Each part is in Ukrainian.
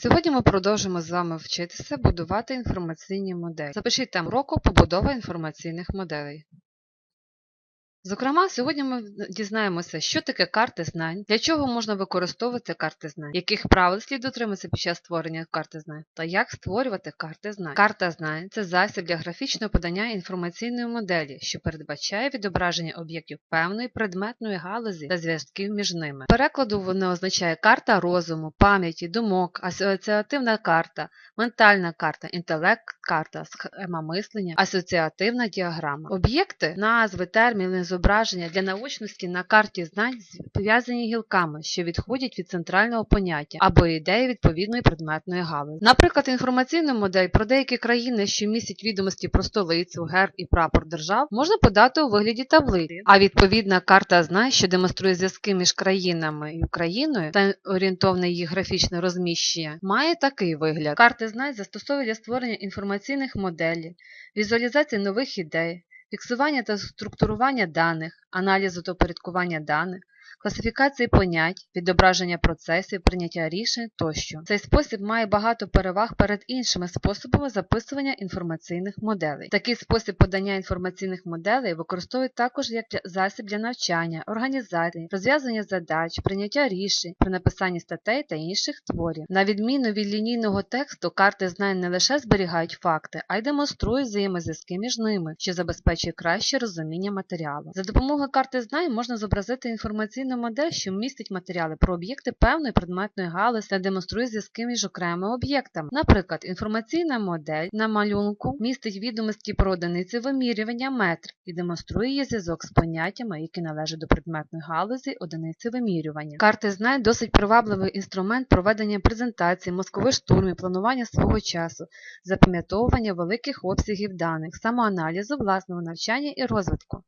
Сьогодні ми продовжимо з вами вчитися будувати інформаційні моделі. Запишіть там року побудова інформаційних моделей. Зокрема, сьогодні ми дізнаємося, що таке карти знань, для чого можна використовувати карти знань, яких правил слід дотриматися під час створення карти знань, та як створювати карти знань. Карта знань це засіб для графічного подання інформаційної моделі, що передбачає відображення об'єктів певної предметної галузі та зв'язків між ними. Перекладу воно означає карта розуму, пам'яті, думок, асоціативна карта, ментальна карта, інтелект-карта, схема мислення, асоціативна діаграма. Об'єкти, назви, терміни, зображення для наочності на карті знань пов'язані гілками, що відходять від центрального поняття або ідеї відповідної предметної галузі. Наприклад, інформаційну модель про деякі країни, що містять відомості про столицю, герб і прапор держав, можна подати у вигляді таблиці, а відповідна карта знань, що демонструє зв'язки між країнами і Україною та орієнтовне її графічне розміщення, має такий вигляд. Карти знань застосовують для створення інформаційних моделей, візуалізації нових ідей, фіксування та структурування даних, аналізу та порядкування даних, класифікації понять, відображення процесів, прийняття рішень тощо. Цей спосіб має багато переваг перед іншими способами записування інформаційних моделей. Такий спосіб подання інформаційних моделей використовують також як засіб для навчання, організації, розв'язання задач, прийняття рішень при написанні статей та інших творів. На відміну від лінійного тексту, карти знань не лише зберігають факти, а й демонструють взаємозв'язки між ними, що забезпечує краще розуміння матеріалу. За допомогою карти знань можна зобразити інформаційну модель, що містить матеріали про об'єкти певної предметної галузі та демонструє зв'язки між окремими об'єктами. Наприклад, інформаційна модель на малюнку містить відомості про одиниці вимірювання метр і демонструє її зв'язок з поняттями, які належать до предметної галузі одиниці вимірювання. Карти знань досить привабливий інструмент проведення презентацій, мозкових штурмів, планування свого часу, запам'ятовування великих обсягів даних, самоаналізу власного навчання і розвитку.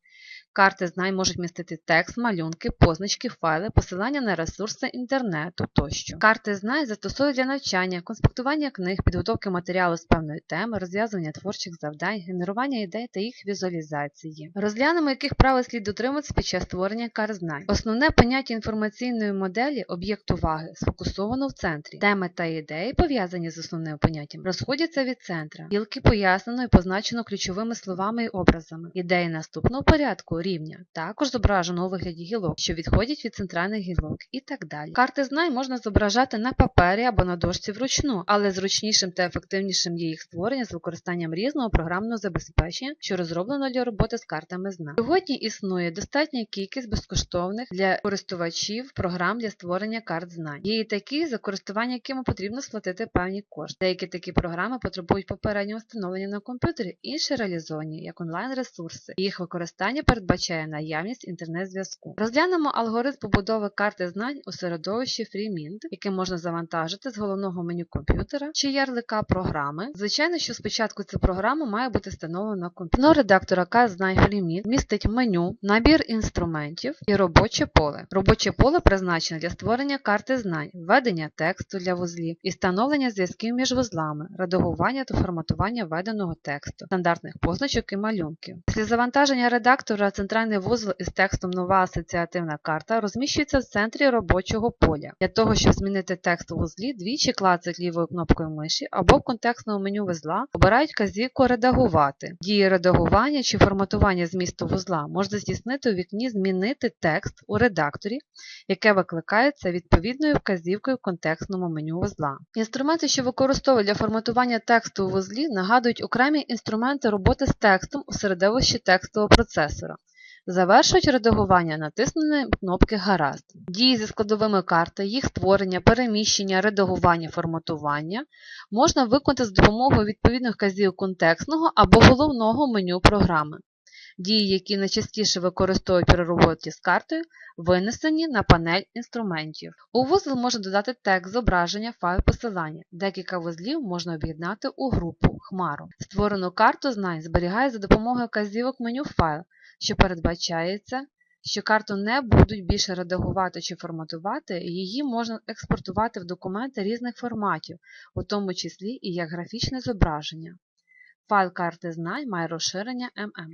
Карти знань можуть містити текст, малюнки, позначки, файли, посилання на ресурси інтернету тощо. Карти знань застосовують для навчання, конспектування книг, підготовки матеріалу з певної теми, розв'язування творчих завдань, генерування ідей та їх візуалізації. Розглянемо, яких правил слід дотримуватися під час створення карт знань. Основне поняття інформаційної моделі об'єкт уваги сфокусовано в центрі. Теми та ідеї, пов'язані з основним поняттям, розходяться від центра. Гілки пояснено і позначено ключовими словами і образами. Ідеї наступного порядку рівня також зображено у вигляді гілок, що відходять від центральних гілок і так далі. Карти знань можна зображати на папері або на дошці вручну, але зручнішим та ефективнішим є їх створення з використанням різного програмного забезпечення, що розроблено для роботи з картами знань. Сьогодні існує достатня кількість безкоштовних для користувачів програм для створення карт знань. Є і такі, за користування якими потрібно сплатити певні кошти. Деякі такі програми потребують попереднього встановлення на комп'ютері, інші реалізовані як онлайн-ресурси. Їх використання передбачає наявність інтернет-зв'язку. Розглянемо алгоритм побудови карти знань у середовищі FreeMint, яке можна завантажити з головного меню комп'ютера чи ярлика програми. Звичайно, що спочатку ця програма має бути встановлена на комп'ютері. Вікно редактора знань FreeMint містить меню, набір інструментів і робоче поле. Робоче поле призначене для створення карти знань, введення тексту для вузлів і встановлення зв'язків між вузлами, редагування та форматування введеного тексту, стандартних позначок і малюнків. Після завантаження редактора центральний вузол із текстом Нова асоціативна карта розміщується в центрі робочого поля. Для того, щоб змінити текст у вузлі, двічі клацають лівою кнопкою миші або в контекстному меню вузла обирають вказівку Редагувати. Дії редагування чи форматування змісту вузла можна здійснити у вікні Змінити текст у редакторі, яке викликається відповідною вказівкою в контекстному меню вузла. Інструменти, що використовують для форматування тексту у вузлі, нагадують окремі інструменти роботи з текстом у середовищі текстового процесора. Завершують редагування натиснені кнопки Гаразд. Дії зі складовими карти, їх створення, переміщення, редагування, форматування можна виконати з допомогою відповідних казів контекстного або головного меню програми. Дії, які найчастіше використовують при роботі з картою, винесені на панель інструментів. У вузол можна додати текст, зображення, файл посилання. Декілька вузлів можна об'єднати у групу хмару. Створену карту знань зберігає за допомогою вказівок меню файл, що передбачається, що карту не будуть більше редагувати чи форматувати, її можна експортувати в документи різних форматів, у тому числі і як графічне зображення. Файл карти знань має розширення MM.